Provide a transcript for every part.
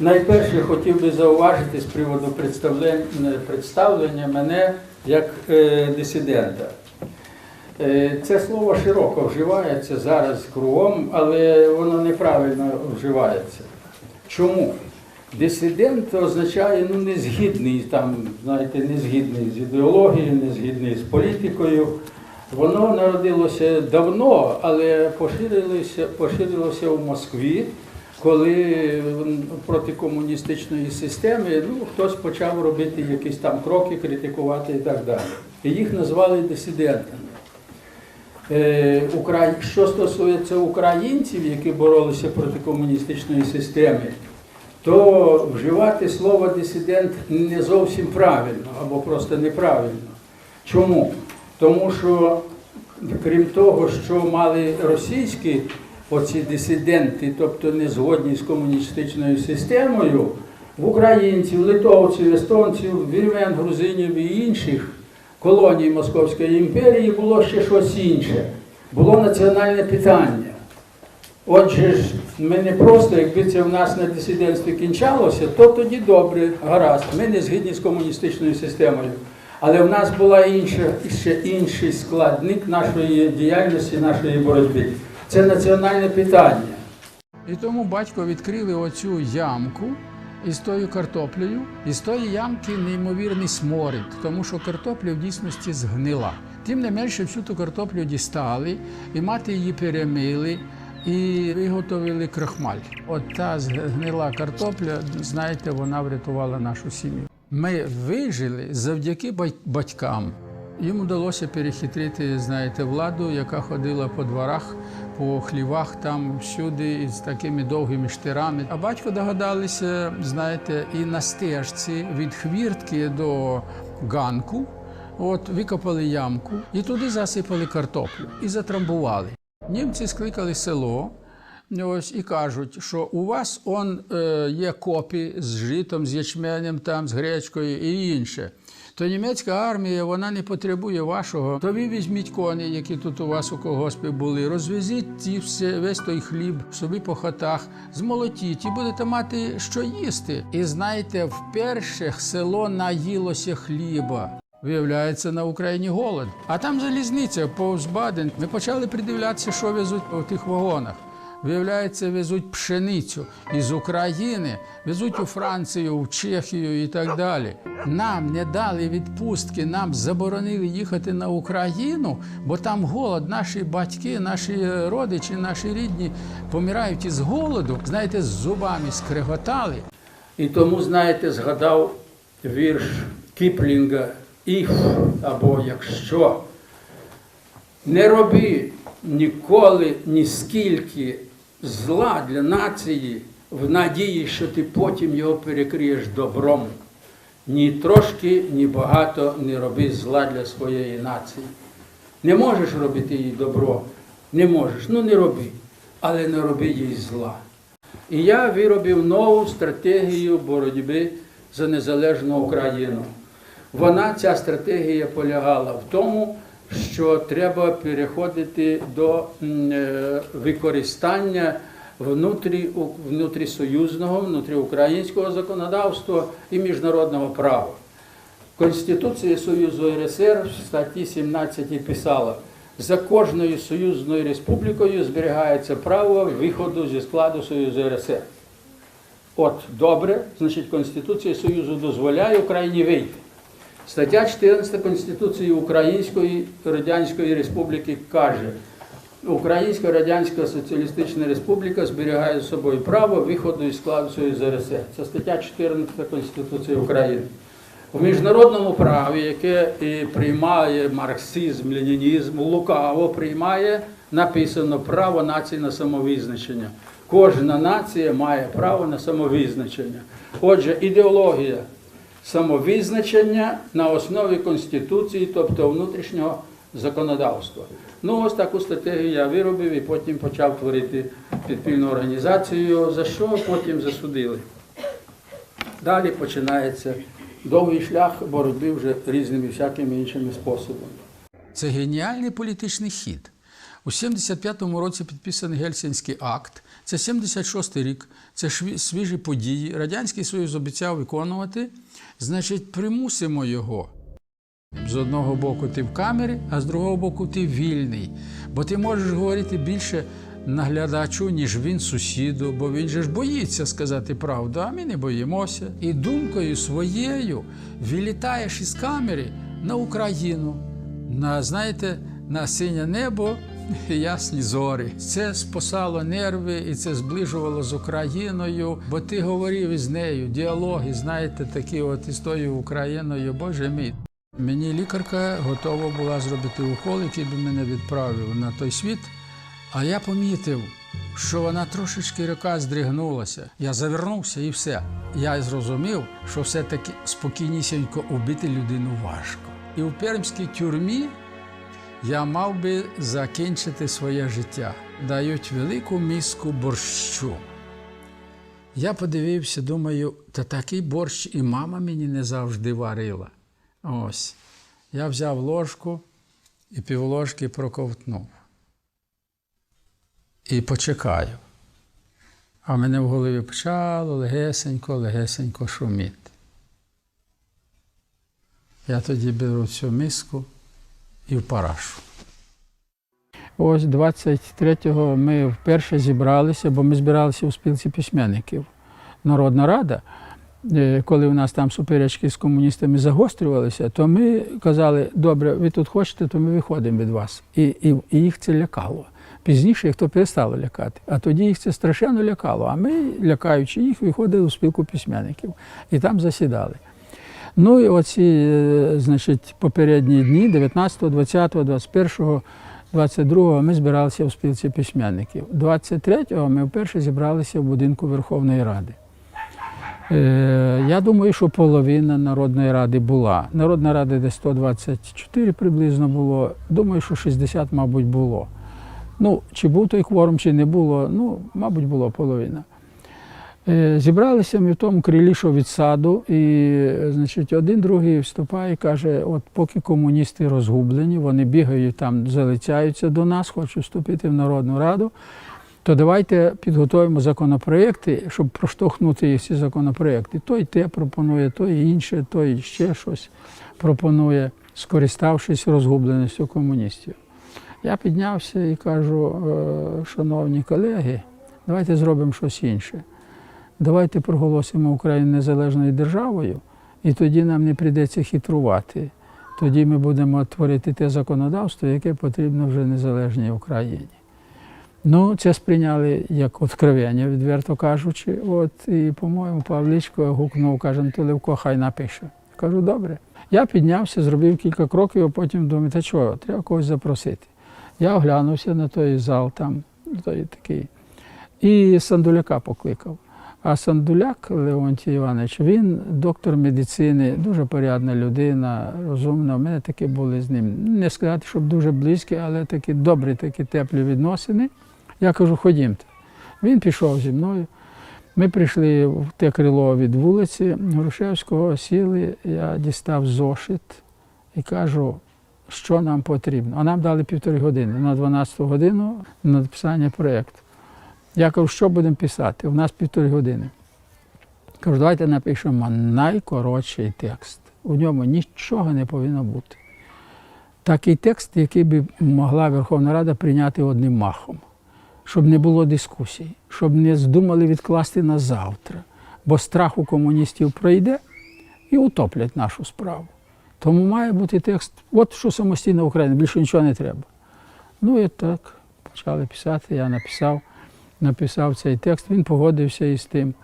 Найперше хотів би зауважити з приводу представлення, мене як е, дисидента. Е, Це слово широко вживається зараз кругом, але воно неправильно вживається. Чому? Дисидент означає ну, незгідний, там, знаєте, незгідний з ідеологією, незгідний з політикою. Воно народилося давно, але поширилося, поширилося в Москві, коли проти комуністичної системи ну, хтось почав робити якісь там кроки, критикувати і так далі. І їх назвали дисидентами. Е, Що стосується українців, які боролися проти комуністичної системи, то вживати слово дисидент не зовсім правильно або просто неправильно. Чому? Тому що, крім того, що мали російські оці дисиденти, тобто не згодні з комуністичною системою, в українців, литовців, естонців, вірмен, грузинів і інших колоній Московської імперії було ще щось інше. Було національне питання. Отже ж, ми не просто, якби це в нас на дисидентстві кінчалося, то тоді добре, гаразд. Ми не згідні з комуністичною системою. Але в нас була ще інший складник нашої діяльності, нашої боротьби. Це національне питання. І тому батько відкрили оцю ямку із тою картоплею, і з тої ямки неймовірний сморід, тому що картопля в дійсності згнила. Тим не менше, всю ту картоплю дістали, і мати її перемили і виготовили крахмаль. От та згнила картопля, знаєте, вона врятувала нашу сім'ю. Ми вижили завдяки батькам. Їм вдалося перехитрити, знаєте, владу, яка ходила по дворах, по хлівах там всюди із такими довгими штирами. А батько догадалися, знаєте, і на стежці від хвіртки до ганку. От викопали ямку і туди засипали картоплю і затрамбували. Німці скликали село. Ось і кажуть, що у вас он е, є копі з житом, з ячменем, там, з гречкою і інше. То німецька армія вона не потребує вашого. То ви візьміть коні, які тут у вас у колгоспі були, розвезіть ті все, весь той хліб собі по хатах, змолотіть і будете мати що їсти. І знаєте, вперше село наїлося хліба. Виявляється, на Україні голод. А там залізниця повз Баден. Ми почали придивлятися, що везуть у тих вагонах. Виявляється, везуть пшеницю із України, везуть у Францію, в Чехію і так далі. Нам не дали відпустки, нам заборонили їхати на Україну, бо там голод. Наші батьки, наші родичі, наші рідні помирають із голоду. Знаєте, з зубами скреготали. І тому, знаєте, згадав вірш Кіплінга «If» або якщо. Не роби ніколи, ні скільки зла для нації в надії, що ти потім його перекриєш добром. Ні трошки, ні багато не роби зла для своєї нації. Не можеш робити їй добро, не можеш, ну не роби, але не роби їй зла. І я виробив нову стратегію боротьби за незалежну Україну. Вона, ця стратегія полягала в тому, що треба переходити до е, використання внутрі, внутрісоюзного, внутріукраїнського законодавства і міжнародного права. Конституція Союзу РСР в статті 17 писала, за кожною союзною республікою зберігається право виходу зі складу Союзу РСР. От добре, значить Конституція Союзу дозволяє Україні вийти. Стаття 14 Конституції Української Радянської Республіки каже, Українська Радянська Соціалістична Республіка зберігає за собою право виходу із складу Союзу РСР. Це стаття 14 Конституції України. У міжнародному праві, яке і приймає марксизм, ленінізм, лукаво приймає, написано право нації на самовизначення. Кожна нація має право на самовизначення. Отже, ідеологія самовизначення на основі Конституції, тобто внутрішнього законодавства. Ну, ось таку стратегію я виробив і потім почав творити підпільну організацію, за що потім засудили. Далі починається довгий шлях боротьби вже різними всякими іншими способами. Це геніальний політичний хід. У 75-му році підписаний Гельсінський акт, Це 76-й рік, це свіжі події. Радянський Союз обіцяв виконувати. Значить, примусимо його. З одного боку ти в камері, а з другого боку ти вільний. Бо ти можеш говорити більше наглядачу, ніж він сусіду, бо він же ж боїться сказати правду, а ми не боїмося. І думкою своєю вилітаєш із камери на Україну, на, знаєте, на синє небо ясні зорі. Це спасало нерви і це зближувало з Україною, бо ти говорив із нею, діалоги, знаєте, такі от із тою Україною, Боже мій. Мені лікарка готова була зробити укол, який би мене відправив на той світ. А я помітив, що вона трошечки рука здригнулася. Я завернувся і все. Я зрозумів, що все-таки спокійнісінько убити людину важко. І в пермській тюрмі я мав би закінчити своє життя. Дають велику миску борщу. Я подивився, думаю, та такий борщ і мама мені не завжди варила. Ось. Я взяв ложку і півложки проковтнув. І почекаю. А мене в голові почало легесенько, легесенько шуміти. Я тоді беру цю миску і в парашу. Ось 23-го ми вперше зібралися, бо ми збиралися у спілці письменників. Народна рада, е, коли у нас там суперечки з комуністами загострювалися, то ми казали, добре, ви тут хочете, то ми виходимо від вас. І, і, і їх це лякало. Пізніше їх то перестало лякати. А тоді їх це страшенно лякало. А ми, лякаючи їх, виходили у спілку письменників і там засідали. Ну і оці, е, значить, попередні дні, 19, 20, 21, 22 ми збиралися в спілці письменників. 23-го ми вперше зібралися в будинку Верховної Ради. Е, Я думаю, що половина Народної ради була. Народна рада десь 124 приблизно було. Думаю, що 60, мабуть, було. Ну, чи був той кворум, чи не було, ну, мабуть, було половина. Е, Зібралися ми в тому крилі, що від саду, і значить, один другий вступає і каже: от поки комуністи розгублені, вони бігають там, залицяються до нас, хочуть вступити в Народну Раду, то давайте підготуємо законопроекти, щоб проштовхнути їх ці законопроекти. Той те пропонує, той інше, той ще щось пропонує, скориставшись розгубленістю комуністів. Я піднявся і кажу, «Е, шановні колеги, давайте зробимо щось інше. Давайте проголосимо Україну незалежною державою, і тоді нам не прийдеться хитрувати. Тоді ми будемо творити те законодавство, яке потрібно вже незалежній Україні. Ну, це сприйняли як откровення, відверто кажучи. От, і, по-моєму, Павлічко гукнув, каже, «Ну, то Левко хай напише. Кажу, добре. Я піднявся, зробив кілька кроків, а потім думаю, та чого, треба когось запросити. Я оглянувся на той зал там, той такий, і Сандуляка покликав. А Сандуляк Леонтій Іванович, він доктор медицини, дуже порядна людина, розумна. У мене такі були з ним. Не сказати, щоб дуже близькі, але такі добрі, такі теплі відносини. Я кажу, ходімте. Він пішов зі мною. Ми прийшли в те крило від вулиці Грушевського, сіли, я дістав зошит і кажу, що нам потрібно. А нам дали півтори години на 12 годину на написання проєкту. Я кажу, що будемо писати? У нас півтори години. Кажу, давайте напишемо найкоротший текст. У ньому нічого не повинно бути. Такий текст, який би могла Верховна Рада прийняти одним махом, щоб не було дискусій, щоб не здумали відкласти на завтра, бо страх у комуністів пройде і утоплять нашу справу. Тому має бути текст, от що самостійна Україна, більше нічого не треба. Ну і так почали писати, я написав написав цей текст, він погодився із тим.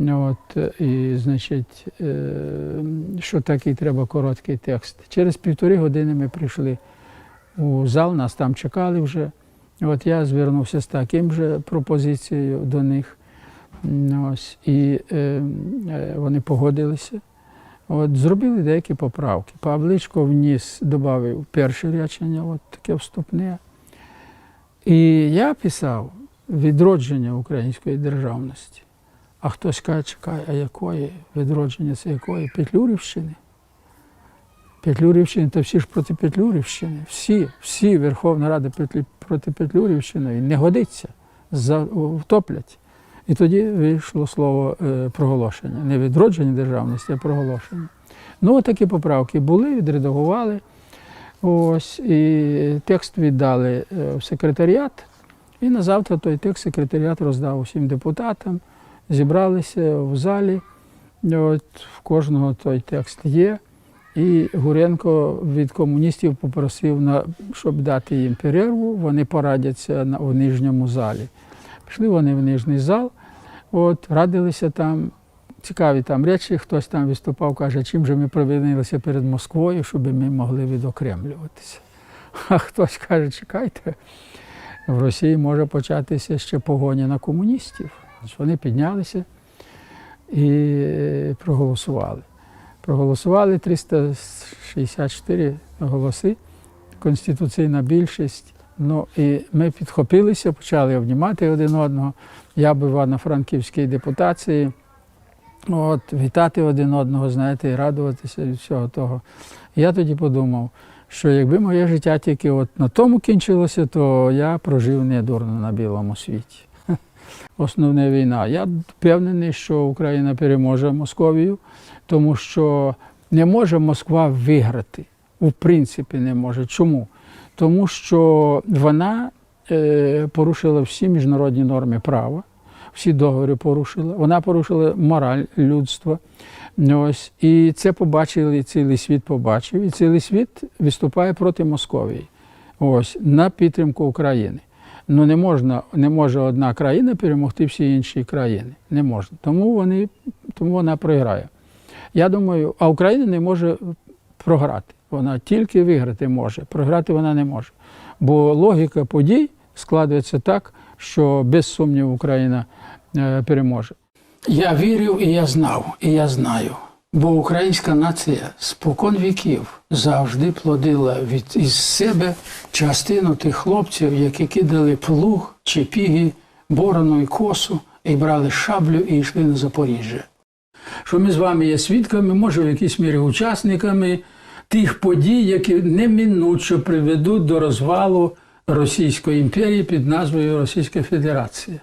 От, і, значить, е, що такий треба короткий текст. Через півтори години ми прийшли у зал, нас там чекали вже. От я звернувся з таким же пропозицією до них. Ось, і е, е, вони погодилися. От, зробили деякі поправки. Павличко вніс, додав перше речення, от таке вступне. І я писав відродження української державності. А хтось каже, чекай, а якої відродження це якої? Петлюрівщини? Петлюрівщини, то всі ж проти Петлюрівщини. Всі, всі Верховна Рада проти Петлюрівщини. Не годиться. втоплять. І тоді вийшло слово е, проголошення. Не відродження державності, а проголошення. Ну, такі поправки були, відредагували. Ось, і текст віддали е, в секретаріат. І на завтра той текст секретаріат роздав усім депутатам. Зібралися в залі. От, в кожного той текст є. І Гуренко від комуністів попросив, щоб дати їм перерву. Вони порадяться на, в нижньому залі. Пішли вони в нижній зал, от, радилися там. Цікаві там речі, хтось там виступав, каже, чим же ми провинилися перед Москвою, щоб ми могли відокремлюватися. А хтось каже, чекайте, в Росії може початися ще погоня на комуністів. Вони піднялися і проголосували. Проголосували 364 голоси, конституційна більшість. Ну і ми підхопилися, почали обнімати один одного. Я був в Івано-Франківській депутації. От, вітати один одного, знаєте, і радуватися від всього того. Я тоді подумав, що якби моє життя тільки от на тому кінчилося, то я прожив недурно на білому світі. Основна війна. Я впевнений, що Україна переможе Московію, тому що не може Москва виграти. У принципі, не може. Чому? Тому що вона е, порушила всі міжнародні норми права, всі договори порушила. Вона порушила мораль людства. Ось. І це побачили, цілий світ побачив. І цілий світ виступає проти Московії. Ось, на підтримку України. Ну не можна, не може одна країна перемогти всі інші країни. Не можна. Тому вони, тому вона програє. Я думаю, а Україна не може програти. Вона тільки виграти може, програти вона не може. Бо логіка подій складається так, що без сумніву Україна переможе. Я вірив і я знав, і я знаю. Бо українська нація спокон віків завжди плодила від із себе частину тих хлопців, які кидали плуг чи піги, борону і косу, і брали шаблю і йшли на Запоріжжя. Що ми з вами є свідками, може, в якійсь мірі учасниками тих подій, які неминуче приведуть до розвалу Російської імперії під назвою Російська Федерація.